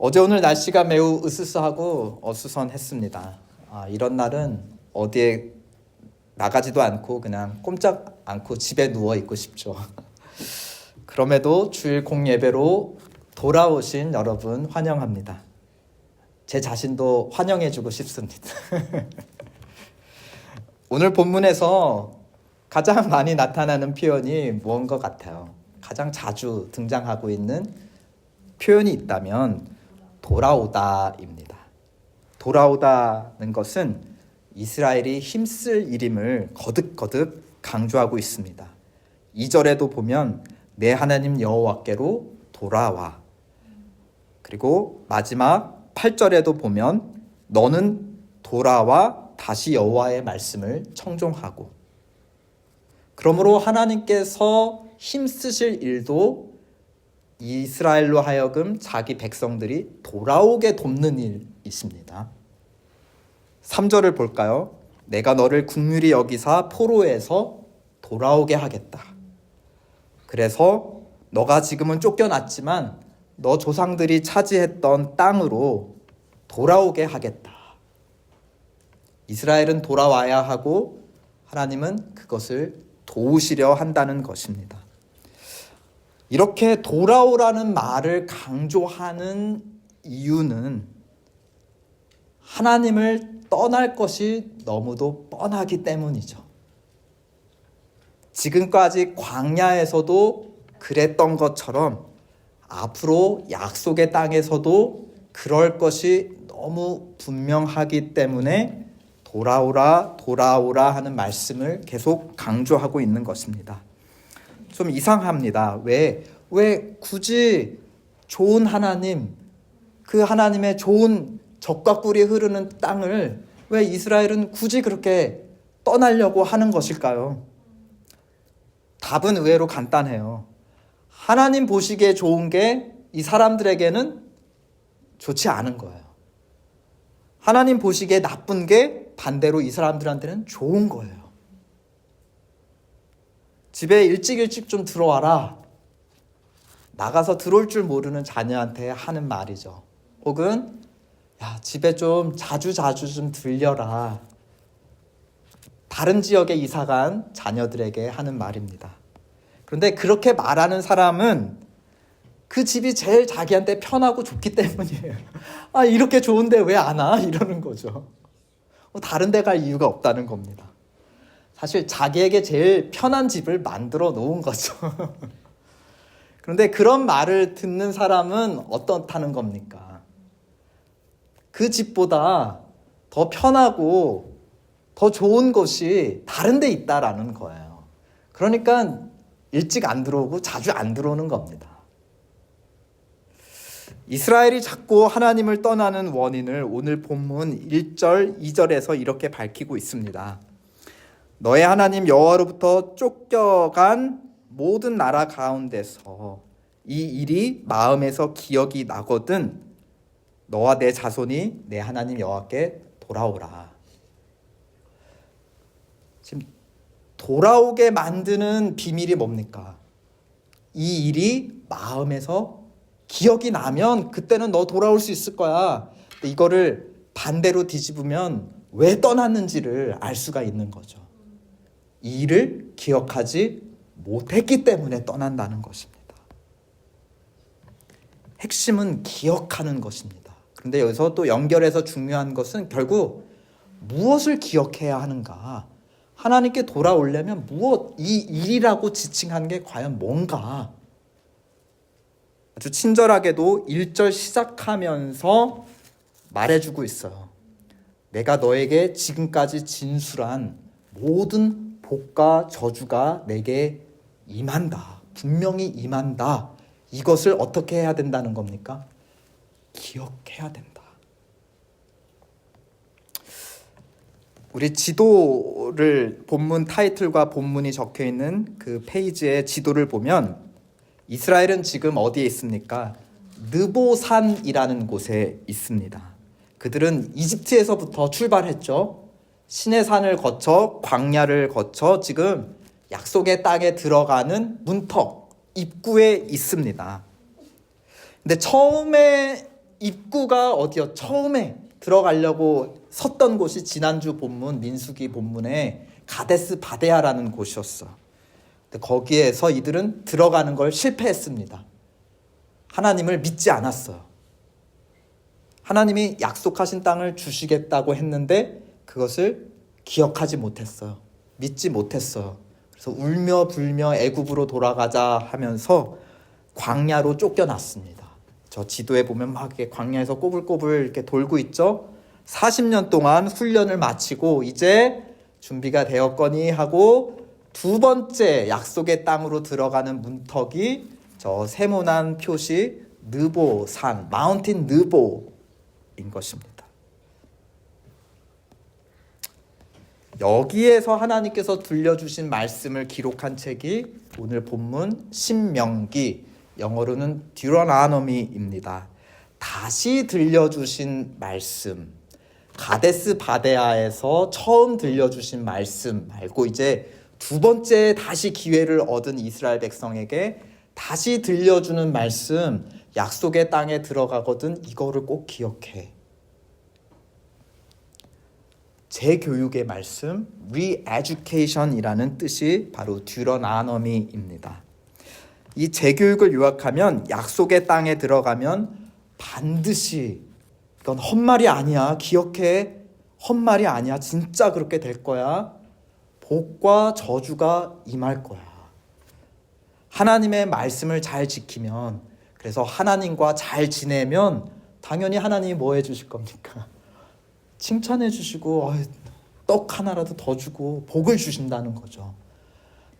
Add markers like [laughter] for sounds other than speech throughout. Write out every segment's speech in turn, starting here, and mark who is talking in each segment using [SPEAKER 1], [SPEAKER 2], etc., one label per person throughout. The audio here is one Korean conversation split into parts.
[SPEAKER 1] 어제 오늘 날씨가 매우 으스스하고 어수선했습니다. 아, 이런 날은 어디에 나가지도 않고 그냥 꼼짝 않고 집에 누워 있고 싶죠. [laughs] 그럼에도 주일 공 예배로 돌아오신 여러분 환영합니다. 제 자신도 환영해주고 싶습니다. [laughs] 오늘 본문에서 가장 많이 나타나는 표현이 무언 것 같아요. 가장 자주 등장하고 있는 표현이 있다면 돌아오다입니다. 돌아오다는 것은 이스라엘이 힘쓸 일임을 거듭거듭 강조하고 있습니다. 2절에도 보면 내 하나님 여호와께로 돌아와. 그리고 마지막 8절에도 보면 너는 돌아와 다시 여호와의 말씀을 청종하고 그러므로 하나님께서 힘쓰실 일도 이스라엘로 하여금 자기 백성들이 돌아오게 돕는 일이십니다. 3절을 볼까요? 내가 너를 국률이 여기사 포로에서 돌아오게 하겠다. 그래서 너가 지금은 쫓겨났지만 너 조상들이 차지했던 땅으로 돌아오게 하겠다. 이스라엘은 돌아와야 하고 하나님은 그것을 도우시려 한다는 것입니다. 이렇게 돌아오라는 말을 강조하는 이유는 하나님을 떠날 것이 너무도 뻔하기 때문이죠. 지금까지 광야에서도 그랬던 것처럼 앞으로 약속의 땅에서도 그럴 것이 너무 분명하기 때문에 돌아오라, 돌아오라 하는 말씀을 계속 강조하고 있는 것입니다. 좀 이상합니다. 왜, 왜 굳이 좋은 하나님, 그 하나님의 좋은 적과 꿀이 흐르는 땅을 왜 이스라엘은 굳이 그렇게 떠나려고 하는 것일까요? 답은 의외로 간단해요. 하나님 보시기에 좋은 게 이 사람들에게는 좋지 않은 거예요. 하나님 보시기에 나쁜 게 반대로 이 사람들한테는 좋은 거예요. 집에 일찍 일찍 좀 들어와라. 나가서 들어올 줄 모르는 자녀한테 하는 말이죠. 혹은 야, 집에 좀 자주 자주 좀 들려라. 다른 지역에 이사 간 자녀들에게 하는 말입니다. 그런데 그렇게 말하는 사람은 그 집이 제일 자기한테 편하고 좋기 때문이에요. 아, 이렇게 좋은데 왜 안 와? 이러는 거죠. 뭐 다른 데 갈 이유가 없다는 겁니다. 사실 자기에게 제일 편한 집을 만들어 놓은 거죠. [laughs] 그런데 그런 말을 듣는 사람은 어떻다는 겁니까? 그 집보다 더 편하고 더 좋은 곳이 다른 데 있다라는 거예요. 그러니까 일찍 안 들어오고 자주 안 들어오는 겁니다. 이스라엘이 자꾸 하나님을 떠나는 원인을 오늘 본문 1절, 2절에서 이렇게 밝히고 있습니다. 너의 하나님 여호와로부터 쫓겨간 모든 나라 가운데서 이 일이 마음에서 기억이 나거든 너와 내 자손이 내 하나님 여호와께 돌아오라. 지금 돌아오게 만드는 비밀이 뭡니까? 이 일이 마음에서 기억이 나면 그때는 너 돌아올 수 있을 거야. 이거를 반대로 뒤집으면 왜 떠났는지를 알 수가 있는 거죠. 이 일을 기억하지 못했기 때문에 떠난다는 것입니다. 핵심은 기억하는 것입니다. 그런데 여기서 또 연결해서 중요한 것은 결국 무엇을 기억해야 하는가? 하나님께 돌아오려면 무엇, 이 일이라고 지칭한 게 과연 뭔가? 아주 친절하게도 1절 시작하면서 말해주고 있어요. 내가 너에게 지금까지 진술한 모든 복과 저주가 내게 임한다. 분명히 임한다. 이것을 어떻게 해야 된다는 겁니까? 기억해야 된다. 우리 지도를 본문 타이틀과 본문이 적혀 있는 그 페이지의 지도를 보면 이스라엘은 지금 어디에 있습니까? 느보산이라는 곳에 있습니다. 그들은 이집트에서부터 출발했죠. 신의 산을 거쳐 광야를 거쳐 지금 약속의 땅에 들어가는 문턱 입구에 있습니다. 근데 처음에 입구가 어디요? 처음에 들어가려고 섰던 곳이 지난주 본문 민수기 본문에 가데스 바데아라는 곳이었어. 근데 거기에서 이들은 들어가는 걸 실패했습니다. 하나님을 믿지 않았어요. 하나님이 약속하신 땅을 주시겠다고 했는데 그것을 기억하지 못했어요. 믿지 못했어요. 그래서 울며 불며 애굽으로 돌아가자 하면서 광야로 쫓겨났습니다. 저 지도에 보면 막 이렇게 광야에서 꼬불꼬불 이렇게 돌고 있죠. 40년 동안 훈련을 마치고 이제 준비가 되었거니 하고 두 번째 약속의 땅으로 들어가는 문턱이 저 세모난 표시 느보산 마운틴 느보인 것입니다. 여기에서 하나님께서 들려주신 말씀을 기록한 책이 오늘 본문 신명기 영어로는 듀러나노미입니다. 다시 들려주신 말씀 가데스 바데아에서 처음 들려주신 말씀 말고 이제 두 번째 다시 기회를 얻은 이스라엘 백성에게 다시 들려주는 말씀 약속의 땅에 들어가거든 이거를 꼭 기억해. 재교육의 말씀 re-education이라는 뜻이 바로 듀러나너미입니다. 이 재교육을 요약하면 약속의 땅에 들어가면 반드시 이건 헛말이 아니야. 기억해. 헛말이 아니야. 진짜 그렇게 될 거야. 복과 저주가 임할 거야. 하나님의 말씀을 잘 지키면 그래서 하나님과 잘 지내면 당연히 하나님이 뭐 해주실 겁니까? 칭찬해 주시고 떡 하나라도 더 주고 복을 주신다는 거죠.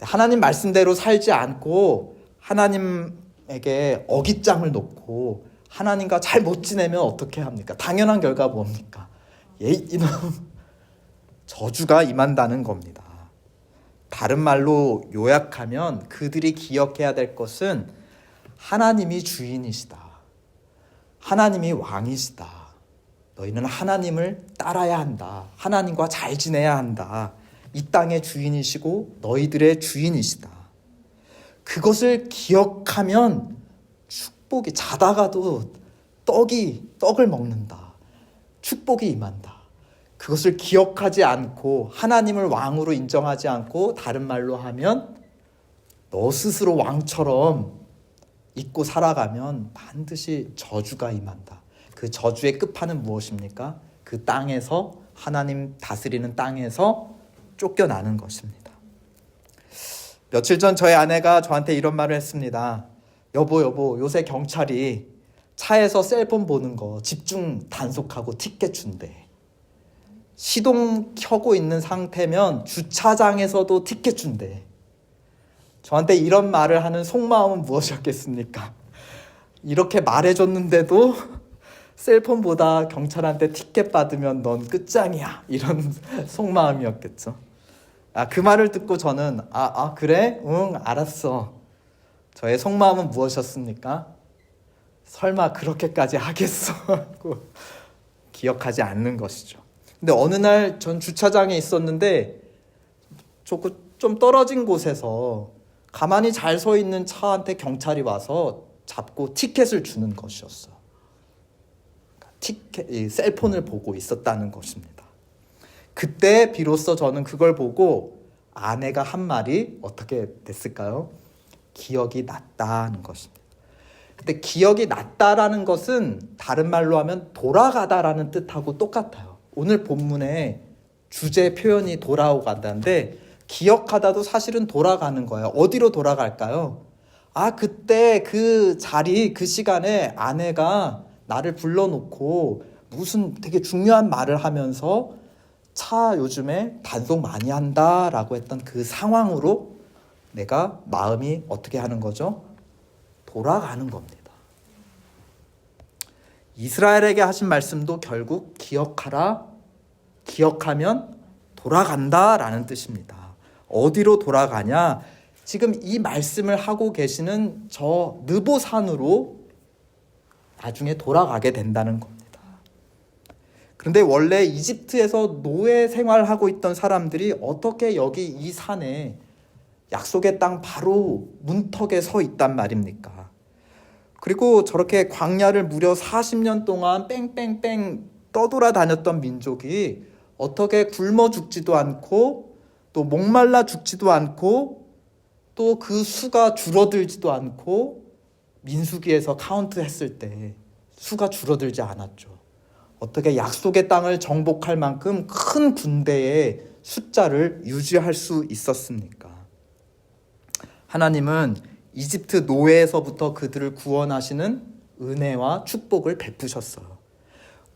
[SPEAKER 1] 하나님 말씀대로 살지 않고 하나님에게 어깃장을 놓고 하나님과 잘 못 지내면 어떻게 합니까? 당연한 결과 뭡니까? 예, 이놈 [laughs] 저주가 임한다는 겁니다. 다른 말로 요약하면 그들이 기억해야 될 것은 하나님이 주인이시다. 하나님이 왕이시다. 너희는 하나님을 따라야 한다. 하나님과 잘 지내야 한다. 이 땅의 주인이시고 너희들의 주인이시다. 그것을 기억하면 축복이 자다가도 떡이 떡을 먹는다. 축복이 임한다. 그것을 기억하지 않고 하나님을 왕으로 인정하지 않고 다른 말로 하면 너 스스로 왕처럼 잊고 살아가면 반드시 저주가 임한다. 그 저주의 끝판은 무엇입니까? 그 땅에서 하나님 다스리는 땅에서 쫓겨나는 것입니다. 며칠 전 저희 아내가 저한테 이런 말을 했습니다. 여보 여보 요새 경찰이 차에서 셀폰 보는 거 집중 단속하고 티켓 준대. 시동 켜고 있는 상태면 주차장에서도 티켓 준대. 저한테 이런 말을 하는 속마음은 무엇이었겠습니까? 이렇게 말해줬는데도 셀폰보다 경찰한테 티켓 받으면 넌 끝장이야. 이런 [laughs] 속마음이었겠죠. 아, 그 말을 듣고 저는, 아, 아, 그래? 응, 알았어. 저의 속마음은 무엇이었습니까? 설마 그렇게까지 하겠어? [laughs] 하고 기억하지 않는 것이죠. 근데 어느 날 전 주차장에 있었는데 조금 좀 떨어진 곳에서 가만히 잘 서 있는 차한테 경찰이 와서 잡고 티켓을 주는 것이었어. 티켓, 셀폰을 보고 있었다는 것입니다. 그때 비로소 저는 그걸 보고 아내가 한 말이 어떻게 됐을까요? 기억이 났다는 것입니다. 근데 기억이 났다라는 것은 다른 말로 하면 돌아가다라는 뜻하고 똑같아요. 오늘 본문에 주제 표현이 돌아오간다인데 기억하다도 사실은 돌아가는 거예요. 어디로 돌아갈까요? 아, 그때 그 자리, 그 시간에 아내가 나를 불러놓고 무슨 되게 중요한 말을 하면서 차 요즘에 단속 많이 한다라고 했던 그 상황으로 내가 마음이 어떻게 하는 거죠? 돌아가는 겁니다. 이스라엘에게 하신 말씀도 결국 기억하라, 기억하면 돌아간다라는 뜻입니다. 어디로 돌아가냐? 지금 이 말씀을 하고 계시는 저 느보산으로 나중에 돌아가게 된다는 겁니다. 그런데 원래 이집트에서 노예 생활하고 있던 사람들이 어떻게 여기 이 산에 약속의 땅 바로 문턱에 서 있단 말입니까? 그리고 저렇게 광야를 무려 40년 동안 뺑뺑뺑 떠돌아 다녔던 민족이 어떻게 굶어 죽지도 않고 또 목말라 죽지도 않고 또 그 수가 줄어들지도 않고 민수기에서 카운트 했을 때 수가 줄어들지 않았죠. 어떻게 약속의 땅을 정복할 만큼 큰 군대의 숫자를 유지할 수 있었습니까? 하나님은 이집트 노예에서부터 그들을 구원하시는 은혜와 축복을 베푸셨어요.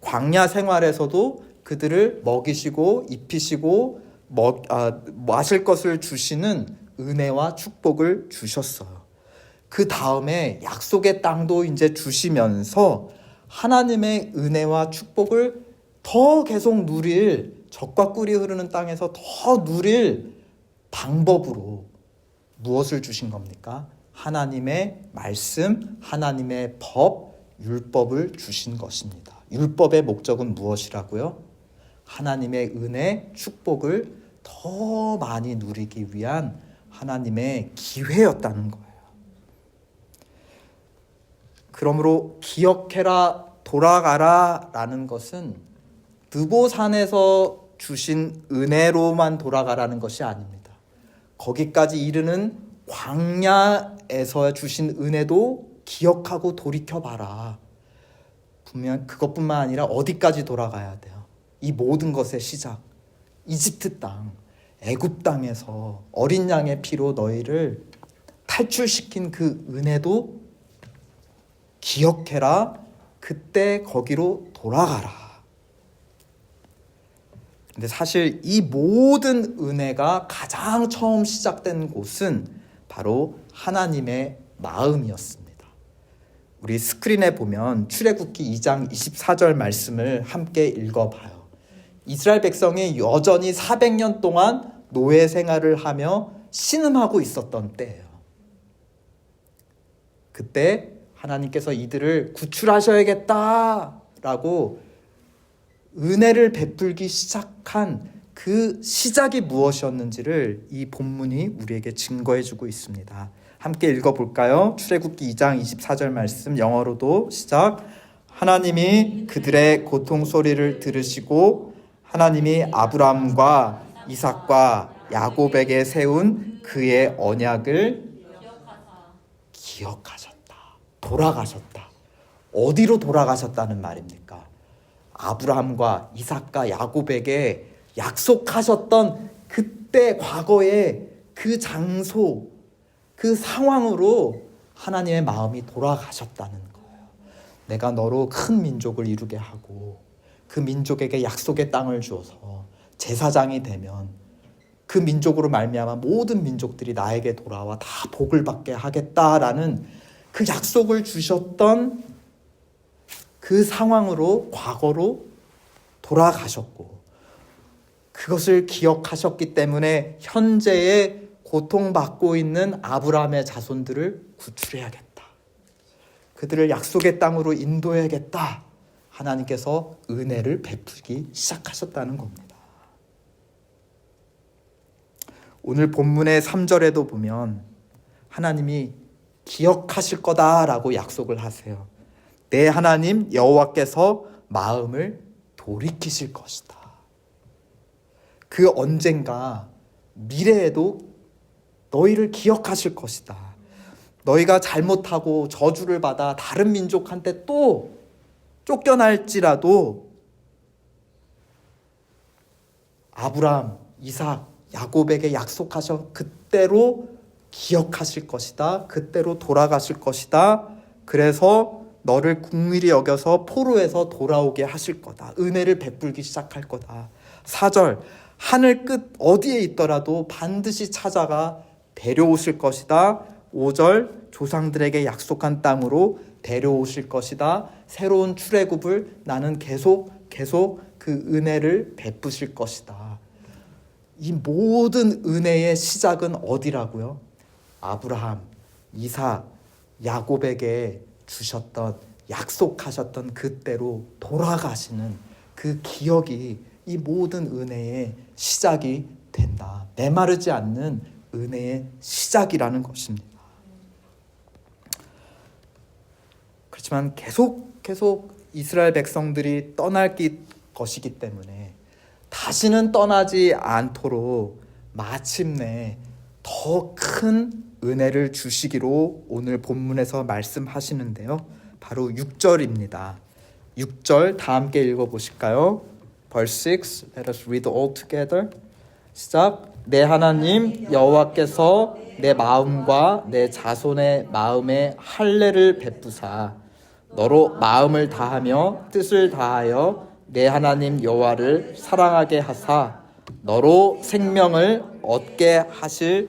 [SPEAKER 1] 광야 생활에서도 그들을 먹이시고 입히시고 먹, 아, 마실 것을 주시는 은혜와 축복을 주셨어요. 그 다음에 약속의 땅도 이제 주시면서 하나님의 은혜와 축복을 더 계속 누릴 적과 꿀이 흐르는 땅에서 더 누릴 방법으로 무엇을 주신 겁니까? 하나님의 말씀, 하나님의 법, 율법을 주신 것입니다. 율법의 목적은 무엇이라고요? 하나님의 은혜, 축복을 더 많이 누리기 위한 하나님의 기회였다는 거예요. 그러므로 기억해라, 돌아가라 라는 것은 드보산에서 주신 은혜로만 돌아가라는 것이 아닙니다. 거기까지 이르는 광야에서 주신 은혜도 기억하고 돌이켜봐라. 분명 그것뿐만 아니라 어디까지 돌아가야 돼요. 이 모든 것의 시작. 이집트 땅, 애굽 땅에서 어린 양의 피로 너희를 탈출시킨 그 은혜도 기억해라. 그때 거기로 돌아가라. 근데 사실 이 모든 은혜가 가장 처음 시작된 곳은 바로 하나님의 마음이었습니다. 우리 스크린에 보면 출애굽기 2장 24절 말씀을 함께 읽어 봐요. 이스라엘 백성이 여전히 400년 동안 노예 생활을 하며 신음하고 있었던 때예요. 그때 하나님께서 이들을 구출하셔야겠다라고 은혜를 베풀기 시작한 그 시작이 무엇이었는지를 이 본문이 우리에게 증거해 주고 있습니다. 함께 읽어 볼까요? 출애굽기 2장 24절 말씀 영어로도 시작 하나님이 그들의 고통 소리를 들으시고 하나님이 아브라함과 이삭과 야곱에게 세운 그의 언약을 기억하셨다. 돌아가셨다. 어디로 돌아가셨다는 말입니까? 아브라함과 이삭과 야곱에게 약속하셨던 그때 과거의 그 장소, 그 상황으로 하나님의 마음이 돌아가셨다는 거예요. 내가 너로 큰 민족을 이루게 하고 그 민족에게 약속의 땅을 주어서 제사장이 되면 그 민족으로 말미암아 모든 민족들이 나에게 돌아와 다 복을 받게 하겠다라는 그 약속을 주셨던 그 상황으로 과거로 돌아가셨고 그것을 기억하셨기 때문에 현재의 고통받고 있는 아브라함의 자손들을 구출해야겠다. 그들을 약속의 땅으로 인도해야겠다. 하나님께서 은혜를 베푸기 시작하셨다는 겁니다. 오늘 본문의 3절에도 보면 하나님이 기억하실 거다라고 약속을 하세요. 내 하나님 여호와께서 마음을 돌이키실 것이다. 그 언젠가 미래에도 너희를 기억하실 것이다. 너희가 잘못하고 저주를 받아 다른 민족한테 또 쫓겨날지라도 아브라함, 이삭, 야곱에게 약속하셔 그때로 기억하실 것이다. 그때로 돌아가실 것이다. 그래서 너를 국밀히 여겨서 포로에서 돌아오게 하실 거다. 은혜를 베풀기 시작할 거다. 4절 하늘 끝 어디에 있더라도 반드시 찾아가 데려오실 것이다. 5절 조상들에게 약속한 땅으로 데려오실 것이다. 새로운 출애굽을 나는 계속 계속 그 은혜를 베푸실 것이다. 이 모든 은혜의 시작은 어디라고요? 아브라함, 이삭, 야곱에게 주셨던 약속하셨던 그때로 돌아가시는 그 기억이 이 모든 은혜의 시작이 된다. 메마르지 않는 은혜의 시작이라는 것입니다. 그렇지만 계속 계속 이스라엘 백성들이 떠날 기- 것이기 때문에 다시는 떠나지 않도록 마침내 더 큰 은혜를 주시기로 오늘 본문에서 말씀하시는데요. 바로 6절입니다. 6절 다 함께 읽어 보실까요? Verse 6. Let us read all together. 시작. 내 하나님 여호와께서 내 마음과 내 자손의 마음에 할례를 베푸사 너로 마음을 다하며 뜻을 다하여 내 하나님 여호와를 사랑하게 하사 너로 생명을 얻게 하실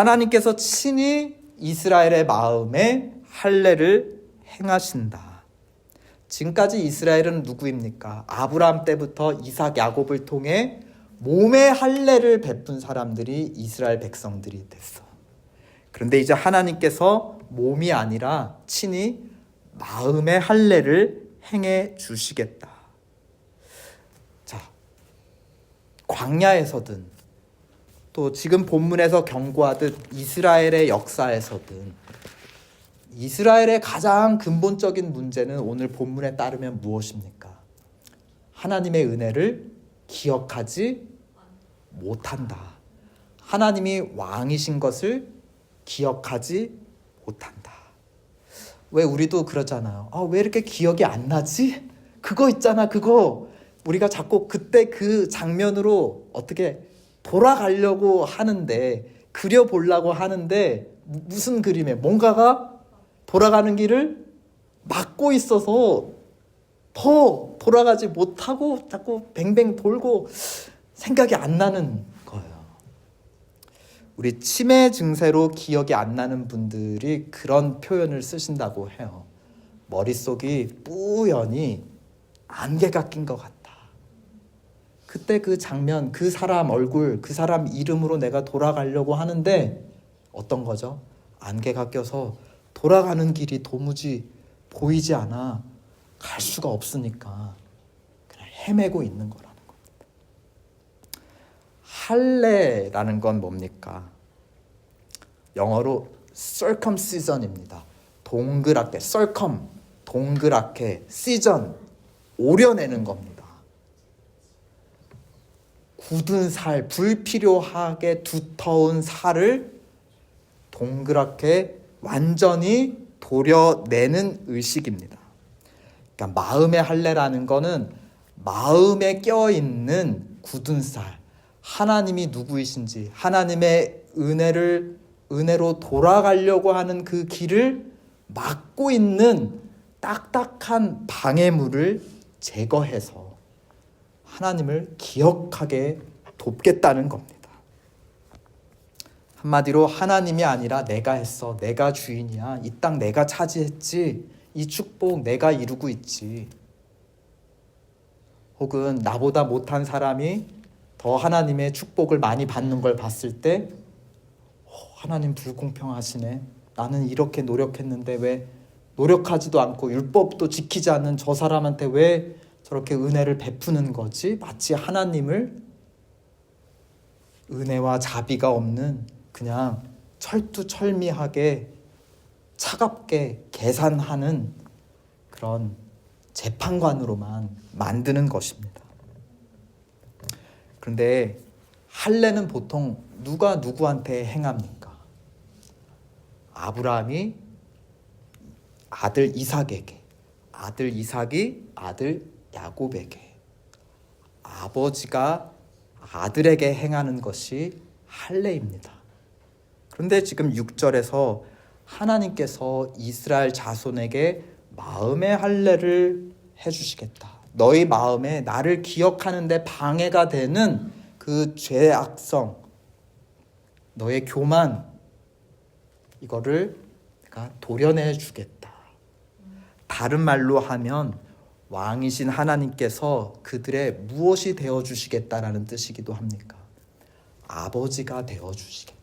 [SPEAKER 1] 하나님께서 친히 이스라엘의 마음에 할례를 행하신다. 지금까지 이스라엘은 누구입니까? 아브라함 때부터 이삭 야곱을 통해 몸의 할례를 베푼 사람들이 이스라엘 백성들이 됐어. 그런데 이제 하나님께서 몸이 아니라 친히 마음의 할례를 행해 주시겠다. 자, 광야에서든 또 지금 본문에서 경고하듯 이스라엘의 역사에서든 이스라엘의 가장 근본적인 문제는 오늘 본문에 따르면 무엇입니까? 하나님의 은혜를 기억하지 못한다. 하나님이 왕이신 것을 기억하지 못한다. 왜 우리도 그러잖아요. 아, 왜 이렇게 기억이 안 나지? 그거 있잖아, 그거. 우리가 자꾸 그때 그 장면으로 어떻게 돌아가려고 하는데, 그려보려고 하는데, 무- 무슨 그림에 뭔가가 돌아가는 길을 막고 있어서 더 돌아가지 못하고 자꾸 뱅뱅 돌고 생각이 안 나는 거예요. 우리 치매 증세로 기억이 안 나는 분들이 그런 표현을 쓰신다고 해요. 머릿속이 뿌연히 안개가 낀 것 같다. 그때 그 장면, 그 사람 얼굴, 그 사람 이름으로 내가 돌아가려고 하는데 어떤 거죠? 안개가 껴서 돌아가는 길이 도무지 보이지 않아 갈 수가 없으니까 그냥 헤매고 있는 거라는 겁니다. 할례라는 건 뭡니까? 영어로 circumcision입니다. 동그랗게 circum 동그랗게 season 오려내는 겁니다. 굳은 살, 불필요하게 두터운 살을 동그랗게 완전히 도려내는 의식입니다. 그러니까 마음의 할례라는 거는 마음에 껴 있는 굳은 살, 하나님이 누구이신지, 하나님의 은혜를 은혜로 돌아가려고 하는 그 길을 막고 있는 딱딱한 방해물을 제거해서 하나님을 기억하게 돕겠다는 겁니다. 한마디로 하나님이 아니라 내가 했어. 내가 주인이야. 이 땅 내가 차지했지. 이 축복 내가 이루고 있지. 혹은 나보다 못한 사람이 더 하나님의 축복을 많이 받는 걸 봤을 때 어, 하나님 불공평하시네. 나는 이렇게 노력했는데 왜 노력하지도 않고 율법도 지키지 않는 저 사람한테 왜 저렇게 은혜를 베푸는 거지? 마치 하나님을 은혜와 자비가 없는 그냥 철두철미하게 차갑게 계산하는 그런 재판관으로만 만드는 것입니다. 그런데 할례는 보통 누가 누구한테 행합니까? 아브라함이 아들 이삭에게, 아들 이삭이 아들 야곱에게, 아버지가 아들에게 행하는 것이 할례입니다. 그런데 지금 6절에서 하나님께서 이스라엘 자손에게 마음의 할례를 해 주시겠다. 너희 마음에 나를 기억하는데 방해가 되는 그 죄악성, 너의 교만 이거를 내가 도려내 주겠다. 다른 말로 하면 왕이신 하나님께서 그들의 무엇이 되어 주시겠다라는 뜻이기도 합니까? 아버지가 되어 주시겠다.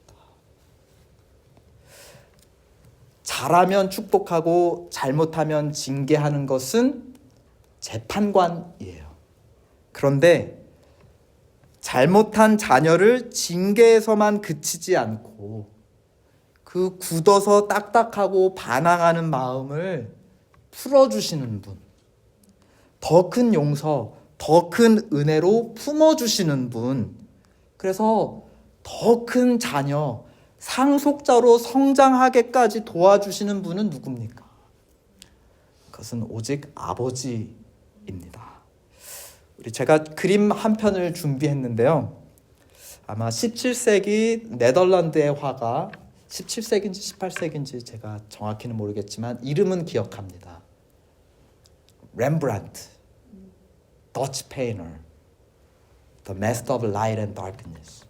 [SPEAKER 1] 잘하면 축복하고 잘못하면 징계하는 것은 재판관이에요. 그런데 잘못한 자녀를 징계에서만 그치지 않고 그 굳어서 딱딱하고 반항하는 마음을 풀어주시는 분. 더 큰 용서, 더 큰 은혜로 품어주시는 분. 그래서 더 큰 자녀, 상속자로 성장하게까지 도와주시는 분은 누굽니까? 그것은 오직 아버지입니다. 우리 제가 그림 한 편을 준비했는데요. 아마 17세기 네덜란드의 화가 17세기인지 18세기인지 제가 정확히는 모르겠지만 이름은 기억합니다. 렘브란트, 더치 페이너, The Master of Light and Darkness.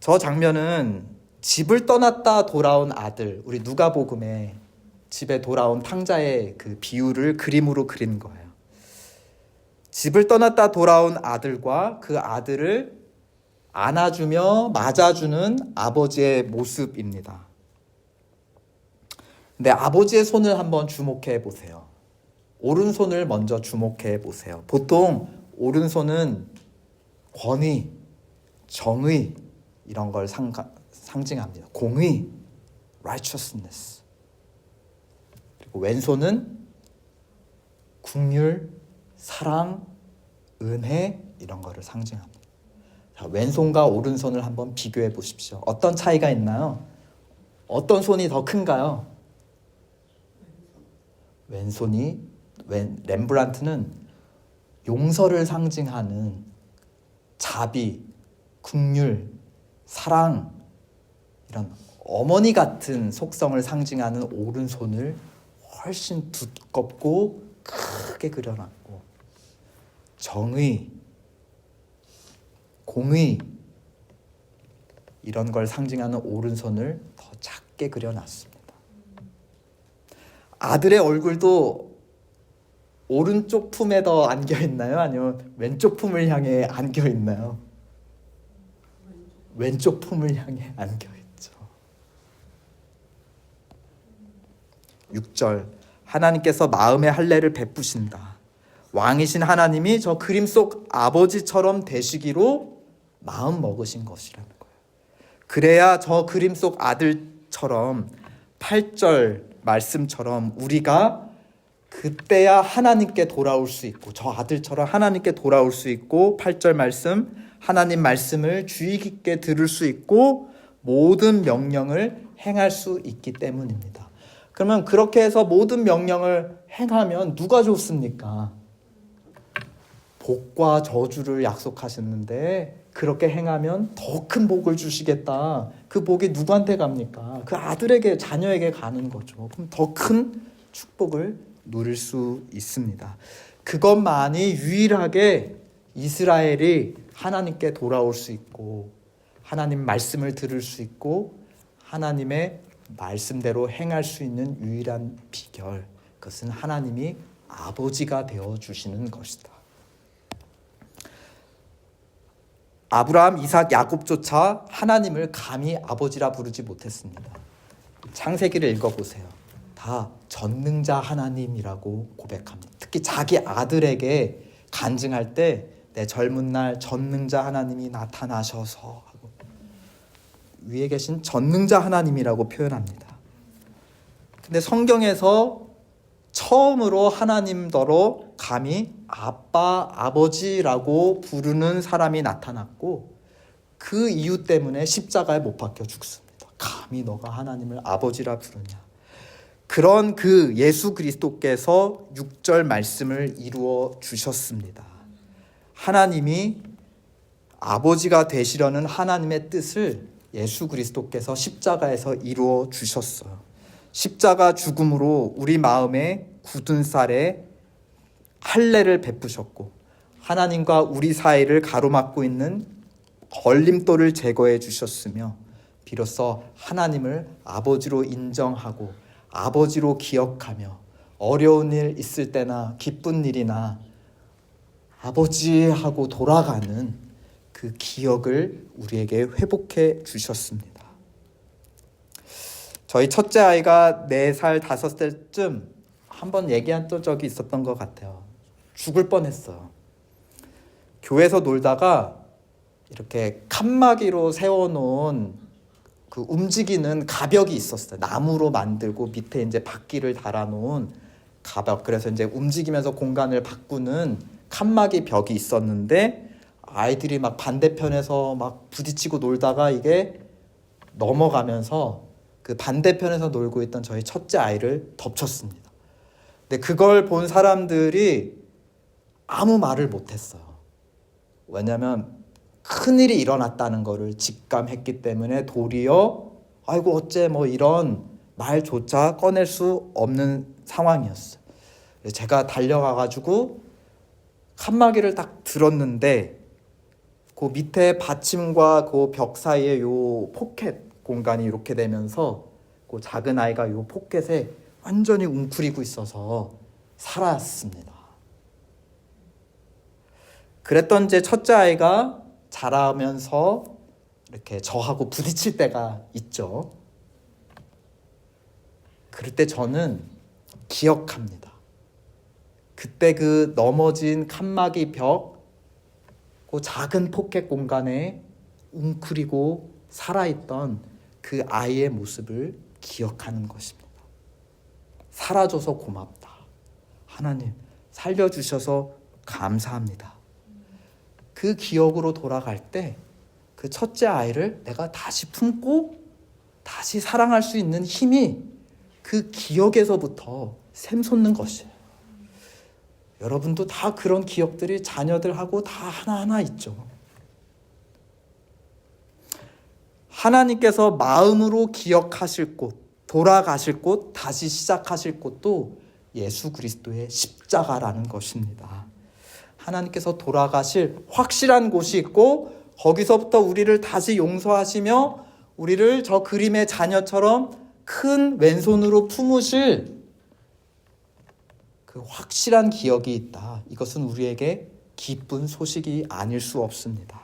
[SPEAKER 1] 저 장면은 집을 떠났다 돌아온 아들, 우리 누가복음에 집에 돌아온 탕자의 그 비유를 그림으로 그린 거예요. 집을 떠났다 돌아온 아들과 그 아들을 안아주며 맞아주는 아버지의 모습입니다. 근데 아버지의 손을 한번 주목해 보세요. 오른손을 먼저 주목해 보세요. 보통 오른손은 권위, 정의 이런 걸 상, 상징합니다. 공의, righteousness. 그리고 왼손은 국률, 사랑, 은혜 이런 거를 상징합니다. 자, 왼손과 오른손을 한번 비교해 보십시오. 어떤 차이가 있나요? 어떤 손이 더 큰가요? 왼손이 왼 렘브란트는 용서를 상징하는 자비, 국률, 사랑 이런 어머니 같은 속성을 상징하는 오른손을 훨씬 두껍고 크게 그려놨고 정의, 공의 이런 걸 상징하는 오른손을 더 작게 그려놨습니다. 아들의 얼굴도 오른쪽 품에 더 안겨 있나요? 아니면 왼쪽 품을 향해 안겨 있나요? 왼쪽 품을 향해 안겨 있죠. 6절 하나님께서 마음의 할례를 베푸신다. 왕이신 하나님이 저 그림 속 아버지처럼 되시기로 마음 먹으신 것이라는 거예요. 그래야 저 그림 속 아들처럼 8절 말씀처럼 우리가 그때야 하나님께 돌아올 수 있고 저 아들처럼 하나님께 돌아올 수 있고 8절 말씀 하나님 말씀을 주의 깊게 들을 수 있고 모든 명령을 행할 수 있기 때문입니다. 그러면 그렇게 해서 모든 명령을 행하면 누가 좋습니까? 복과 저주를 약속하셨는데 그렇게 행하면 더 큰 복을 주시겠다. 그 복이 누구한테 갑니까? 그 아들에게 자녀에게 가는 거죠. 그럼 더 큰 축복을 누릴 수 있습니다. 그것만이 유일하게 이스라엘이 하나님께 돌아올 수 있고 하나님 말씀을 들을 수 있고 하나님의 말씀대로 행할 수 있는 유일한 비결 그것은 하나님이 아버지가 되어 주시는 것이다. 아브라함, 이삭, 야곱조차 하나님을 감히 아버지라 부르지 못했습니다. 창세기를 읽어보세요. 다 전능자 하나님이라고 고백합니다. 특히 자기 아들에게 간증할 때 내 젊은 날 전능자 하나님이 나타나셔서 하고 위에 계신 전능자 하나님이라고 표현합니다. 근데 성경에서 처음으로 하나님더러 감히 아빠, 아버지라고 부르는 사람이 나타났고 그 이유 때문에 십자가에 못 박혀 죽습니다. 감히 너가 하나님을 아버지라 부르냐. 그런 그 예수 그리스도께서 6절 말씀을 이루어 주셨습니다. 하나님이 아버지가 되시려는 하나님의 뜻을 예수 그리스도께서 십자가에서 이루어 주셨어요. 십자가 죽음으로 우리 마음에 굳은 쌀에 할례를 베푸셨고 하나님과 우리 사이를 가로막고 있는 걸림돌을 제거해 주셨으며 비로소 하나님을 아버지로 인정하고 아버지로 기억하며 어려운 일 있을 때나 기쁜 일이나 아버지 하고 돌아가는 그 기억을 우리에게 회복해 주셨습니다. 저희 첫째 아이가 4살, 5살쯤 한번 얘기한 적이 있었던 것 같아요. 죽을 뻔했어요. 교회에서 놀다가 이렇게 칸막이로 세워놓은 그 움직이는 가벽이 있었어요. 나무로 만들고 밑에 이제 바퀴를 달아놓은 가벽. 그래서 이제 움직이면서 공간을 바꾸는 칸막이 벽이 있었는데 아이들이 막 반대편에서 막 부딪히고 놀다가 이게 넘어가면서 그 반대편에서 놀고 있던 저희 첫째 아이를 덮쳤습니다. 근데 그걸 본 사람들이 아무 말을 못했어요. 왜냐하면 큰 일이 일어났다는 거를 직감했기 때문에 도리어 아이고 어째 뭐 이런 말조차 꺼낼 수 없는 상황이었어요. 제가 달려가 가지고 칸막이를 딱 들었는데 그 밑에 받침과 그 벽 사이에 요 포켓 공간이 이렇게 되면서 그 작은 아이가 요 포켓에 완전히 웅크리고 있어서 살았습니다. 그랬던 제 첫째 아이가 자라면서 이렇게 저하고 부딪힐 때가 있죠. 그럴 때 저는 기억합니다. 그때 그 넘어진 칸막이 벽, 그 작은 포켓 공간에 웅크리고 살아있던 그 아이의 모습을 기억하는 것입니다. 살아줘서 고맙다. 하나님, 살려주셔서 감사합니다. 그 기억으로 돌아갈 때 그 첫째 아이를 내가 다시 품고 다시 사랑할 수 있는 힘이 그 기억에서부터 샘솟는 것이에요. 여러분도 다 그런 기억들이 자녀들하고 다 하나하나 있죠. 하나님께서 마음으로 기억하실 곳, 돌아가실 곳, 다시 시작하실 곳도 예수 그리스도의 십자가라는 것입니다. 하나님께서 돌아가실 확실한 곳이 있고 거기서부터 우리를 다시 용서하시며 우리를 저 그림의 자녀처럼 큰 왼손으로 품으실 그 확실한 기억이 있다. 이것은 우리에게 기쁜 소식이 아닐 수 없습니다.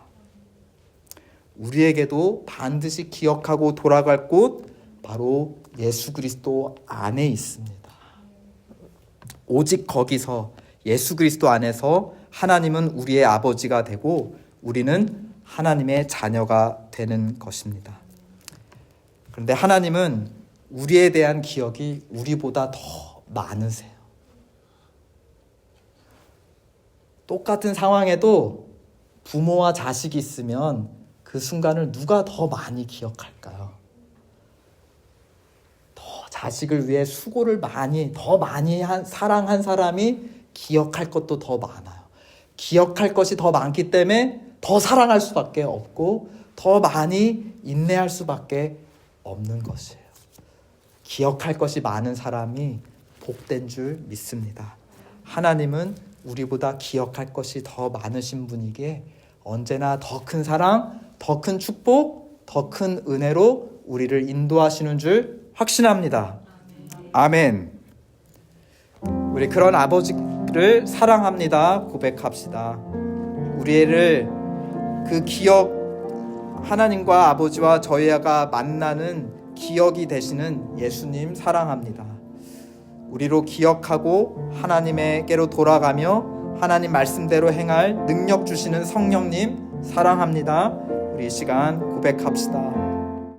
[SPEAKER 1] 우리에게도 반드시 기억하고 돌아갈 곳 바로 예수 그리스도 안에 있습니다. 오직 거기서 예수 그리스도 안에서 하나님은 우리의 아버지가 되고 우리는 하나님의 자녀가 되는 것입니다. 그런데 하나님은 우리에 대한 기억이 우리보다 더 많으세요. 똑같은 상황에도 부모와 자식이 있으면 그 순간을 누가 더 많이 기억할까요? 더 자식을 위해 수고를 많이, 더 많이 한, 사랑한 사람이 기억할 것도 더 많아요. 기억할 것이 더 많기 때문에 더 사랑할 수밖에 없고 더 많이 인내할 수밖에 없는 것이에요. 기억할 것이 많은 사람이 복된 줄 믿습니다. 하나님은 우리보다 기억할 것이 더 많으신 분이기에 언제나 더 큰 사랑, 더 큰 축복, 더 큰 은혜로 우리를 인도하시는 줄 확신합니다. 아멘. 우리 그런 아버지 를 사랑합니다. 고백합시다. 우리를 그 기억 하나님과 아버지와 저희가 만나는 기억이 되시는 예수님 사랑합니다. 우리로 기억하고 하나님에게로 돌아가며 하나님 말씀대로 행할 능력 주시는 성령님 사랑합니다. 우리 이 시간 고백합시다.